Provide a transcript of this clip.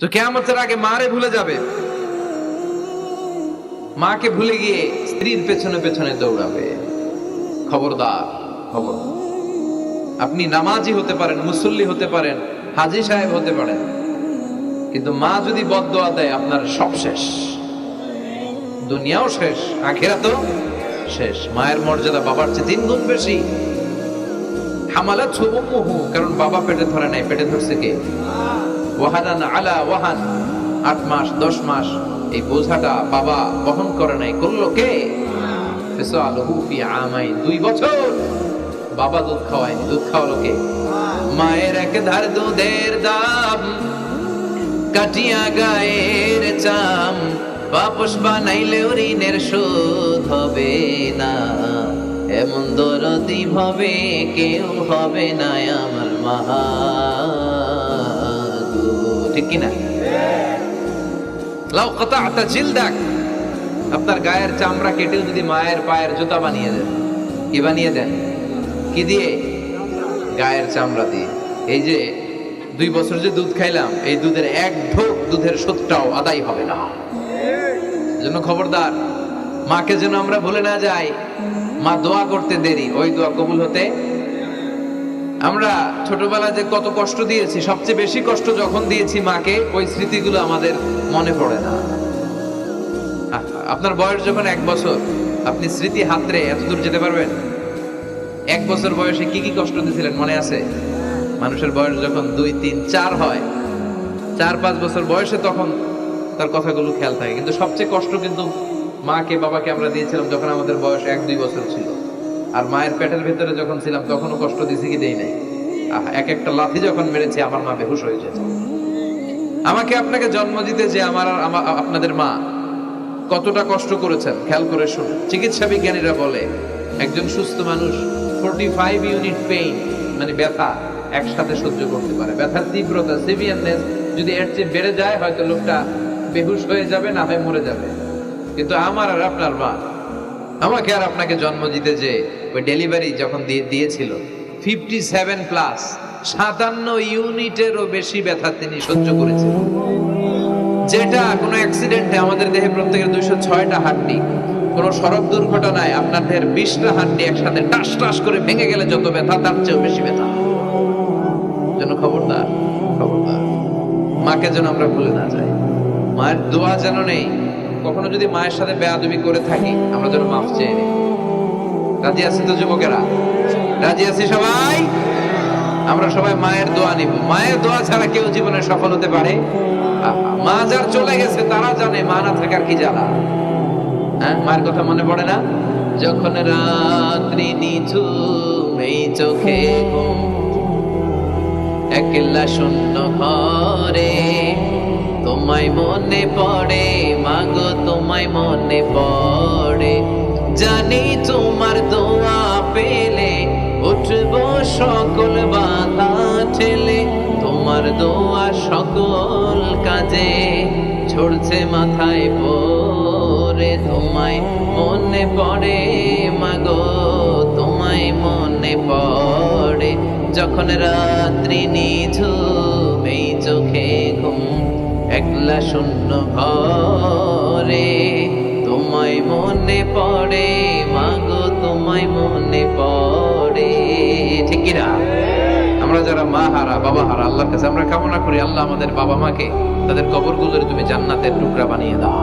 তো কেয়ামতের আগে মারে ভুলে যাবে। মাকে ভুলে গিয়ে স্ত্রীর পেছনে পেছনে দৌড়াবে। খবরদার, খবর। আপনি নামাজি হতে পারেন, মুসল্লি হতে পারেন, হাজি সাহেব হতে পারেন। কিন্তু মা যদি বদদোয়া দেয়, আপনার সব শেষ। দুনিয়াও শেষ আখেরা তো শেষ। মায়ের মর্যাদা বাবার চেয়ে তিন গুণ বেশি। হামালা ছবুমুহু কারণ বাবা পেটে ধরে নাই, পেটে ধরছে কে? ওয়াহানান আলা ওয়াহান। আট মাস, দশ মাস, এই বোঝাটা বাবা বহন করে নাই, করল কে? দুই বছর। বাবা দুধ খাওয়ায়নি, দুধ খাওয়ালো কে? মায়ের এক ধার দুধের দাম, কাটিয়া গায়ের চাম। বাপস বানাইলেও ঋণের শোধ হবে না। এমন দরদি ভাবে কেউ হবে না আমার মহা ঠিক কিনা? লাউ কথা আতা জিলদাক। আপনার গায়ের চামড়া কেটেও যদি মায়ের পায়ের জুতা বানিয়ে দেন, কি বানিয়ে দেন? কি দিয়ে? গায়ের চামড়া দিয়ে। এই যে দুই বছর যে দুধ খাইলাম, এই দুধের এক ঢোক দুধের সত্যটাও আদায় হবে না। জন্য খবরদার, মাকে যেন আমরা ভুলে না যাই, মা দোয়া করতে দেরি, ওই দোয়া কবুল হতে আমরা ছোটবেলায় যে কত কষ্ট দিয়েছি, সবচেয়ে বেশি কষ্ট যখন দিয়েছি মাকে, ওই স্মৃতিগুলো আমাদের মনে পড়ে না। আপনার বয়স যখন এক বছর, আপনি স্মৃতি হাতরে এত দূর যেতে পারবেন? এক বছর বয়সে কি কি কষ্ট দিয়েছিলেন মনে আছে? মানুষের বয়স যখন দুই, তিন, চার হয়, চার, পাঁচ বছর বয়সে তখন তার কথাগুলো খেয়াল থাকে। কিন্তু সবচেয়ে কষ্ট কিন্তু মাকে, বাবাকে আমরা দিয়েছিলাম যখন আমাদের বয়স এক, দুই বছর ছিল। আর মায়ের পেটের ভিতরে যখন ছিলাম, তখনও কষ্ট দিছি কি দেই নাই। এক একটা লাথি যখন মেরেছে, আমার মা বেহুশ হয়ে আমাকে আপনাকে জন্ম দিতে যে আমার আপনাদের মা কতটা কষ্ট করেছেন, খেয়াল করে শুনুন। চিকিৎসা বিজ্ঞানীরা বলে, একজন সুস্থ মানুষ ফোরটি ফাইভ ইউনিট পেইন মানে ব্যথা, একসাথে সহ্য করতে পারে। ব্যথার তীব্রতা সিভিয়ারনেস যদি এর চেয়ে বেড়ে যায়, হয়তো লোকটা বেহুশ হয়ে যাবে, না হয় মরে যাবে। কিন্তু আমার আর আপনার মা আমাকে আর আপনাকে জন্ম দিতে যে ওই ডেলিভারি যখন দিয়ে দিয়েছিল ফিফটি সেভেন প্লাস সাতান্ন ইউনিটেরও বেশি ব্যথা তিনি সহ্য করেছেন। যেটা কোনো অ্যাক্সিডেন্টে আমাদের দেহে প্রত্যেকের দুইশো ছয়টা হাড্ডি, কোনো সড়ক দুর্ঘটনায় আপনার দেহের বিশটা হাড্ডি একসাথে টাস টাস করে ভেঙে গেলে যত ব্যথা, তার চেয়েও বেশি ব্যথা। যেন খবরদার খবরদার। মাকে যেন আমরা ভুলে না যাই। মায়ের দোয়া যেন নেই কখনো যদি মায়ের সাথে বেয়াদবি করে থাকি, আমরা যেন মাফ চেয়ে নিই। রাজি আছি তো যুবকেরা? রাজি আছি সবাই? আমরা সবাই মায়ের দোয়া নিব। মায়ের দোয়া ছাড়া কেউ জীবনে সফল হতে পারে? মা যার চলে গেছে, তারা জানে, মা না থাকার কি জ্বালা। হ্যাঁ মায়ের কথা মনে পড়ে না? যখন রাত্রি নিচু এই চোখে একলা শূন্য ঘরে, তোমায় মনে পড়ে তোমায় মনে পড়ে। জানি তোমার দোয়া পেলে, উঠব সকল বাধা ঠেলে। তোমার দোয়া সকল কাজে ছড়ছে মাথায় পরে তোমায় মনে পড়ে, মাগো, তোমায় মনে পড়ে। যখন রাত্রি নিঝুম, এই চোখে ঘুম একলা শূন্য ঘরে, তোমায় মনে পড়ে, মাগো তোমায় মনে পড়ে। ঠিক না আমরা যারা মা হারা, বাবা হারা আল্লাহ কাছে আমরা কামনা করি, আল্লাহ আমাদের বাবা মাকে তাদের কবরগুলোর তুমি জান্নাতের টুকরা বানিয়ে দাও।